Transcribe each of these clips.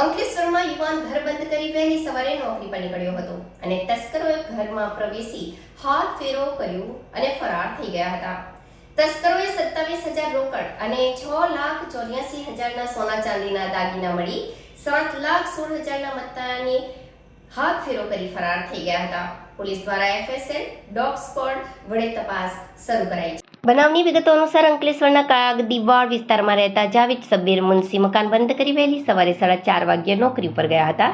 અંકલેશ્વરમાં યુવાન ઘર બંધ કરી વહેલી સવારે નોકરી પર નીકળ્યો હતો અને તસ્કરોએ ઘરમાં પ્રવેશી હાથ ફેરો કર્યો અને ફરાર થઈ ગયા હતા. તસ્કરોએ સત્તાવીસ હજાર રોકડ અને છ લાખ ચોર્યાસી હજારના સોના ચાંદીના દાગીના મળી સાત લાખ સોળ હજારના મત્તાની હાથ ફેરો કરી ફરાર થઈ ગયા હતા. પોલીસ દ્વારા એફએસએલ, ડોગ સ્કોડ વડે તપાસ શરૂ કરાઈ છે. બનાવની વિગતો અનુસાર અંકલેશ્વરના કાગદીવાડ વિસ્તારમાં રહેતા જાવેદ સબ્બીર મુનસી મકાન બંધ કરી વહેલી સવારે સાડા ચાર વાગ્યે નોકરી ઉપર ગયા હતા.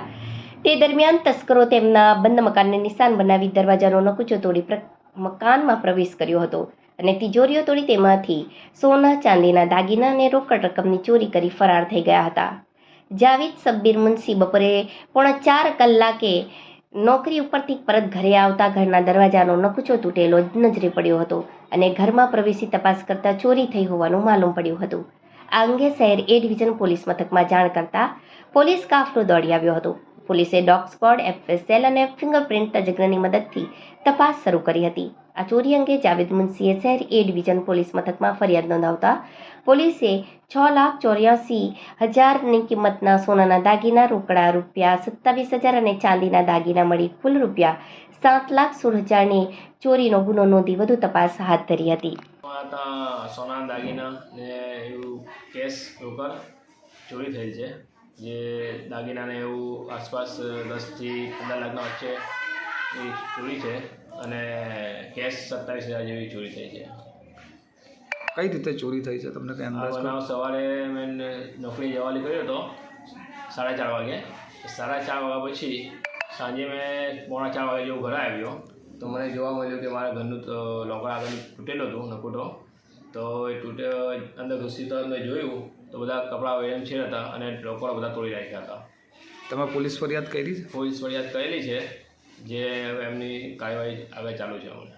તે દરમિયાન તસ્કરો તેમના બંધ મકાનને નિશાન બનાવી દરવાજાનો નકુચો તોડી મકાનમાં પ્રવેશ કર્યો હતો અને તિજોરીઓ તોડી તેમાંથી સોના, ચાંદીના દાગીના અને રોકડ રકમની ચોરી કરી ફરાર થઈ ગયા હતા. જાવેદ સબ્બીર મુનસી બપોરે પોણા ચાર કલાકે નોકરી ઉપરથી પરત ઘરે આવતા ઘરના દરવાજાનો નકુચો તૂટેલો નજરે પડ્યો હતો અને ઘરમાં પ્રવેશી તપાસ કરતા ચોરી થઈ હોવાનું માલુમ પડ્યું હતું. આ અંગે શહેર એ ડિવિઝન પોલીસ મથકમાં જાણ કરતા પોલીસ કાફલો દોડી આવ્યો હતો. પોલીસે ડોગ સ્કોડ એફએસએલ અને ફિંગરપ્રિન્ટ તજજ્ઞની મદદથી તપાસ શરૂ કરી હતી. આ ચોરી અંગે જાવેદ મુનસીએ શહેર એ ડિવિઝન પોલીસ મથકમાં ફરિયાદ નોંધાવતા પોલીસે છ લાખ ચોર્યાસી હજારની કિંમતના સોનાના દાગીના, રોકડા રૂપિયા સત્તાવીસ હજાર અને ચાંદીના દાગીના મળી કુલ રૂપિયા સાત લાખ સોળ હજારની ચોરીનો ગુનો નોંધી વધુ તપાસ હાથ ધરી હતી. હતા સોના દાગીના ને એવું કેશ રોકડ ચોરી થયેલ છે. જે દાગીનાને એવું આસપાસ દસથી પંદર લાખના વચ્ચે એ ચોરી છે અને કેશ સત્તાવીસ હજાર જેવી ચોરી થઈ છે. કઈ રીતે ચોરી થઈ છે તમને કઈ અંદાજ? બનાવ સવારે મેં નોકરી જવા કર્યો હતો સાડા ચાર વાગે. સાડા ચાર વાગ્યા પછી સાંજે મેં પોણા ચાર વાગે જેવું ઘરે આવ્યો. તો મને જોવા મળ્યું કે મારા ઘરનું લોકર આગળ તૂટેલું હતું નકુટો. તો એ તૂટે અંદર ઘૂસી તો મેં જોયું તો બધા કપડાં એમ છે હતા અને લોકર બધા તોડી રાખ્યા હતા. તમે પોલીસ ફરિયાદ કરી છે? પોલીસ ફરિયાદ કરેલી છે. જે એમની કાર્યવાહી આગળ ચાલુ છે અમને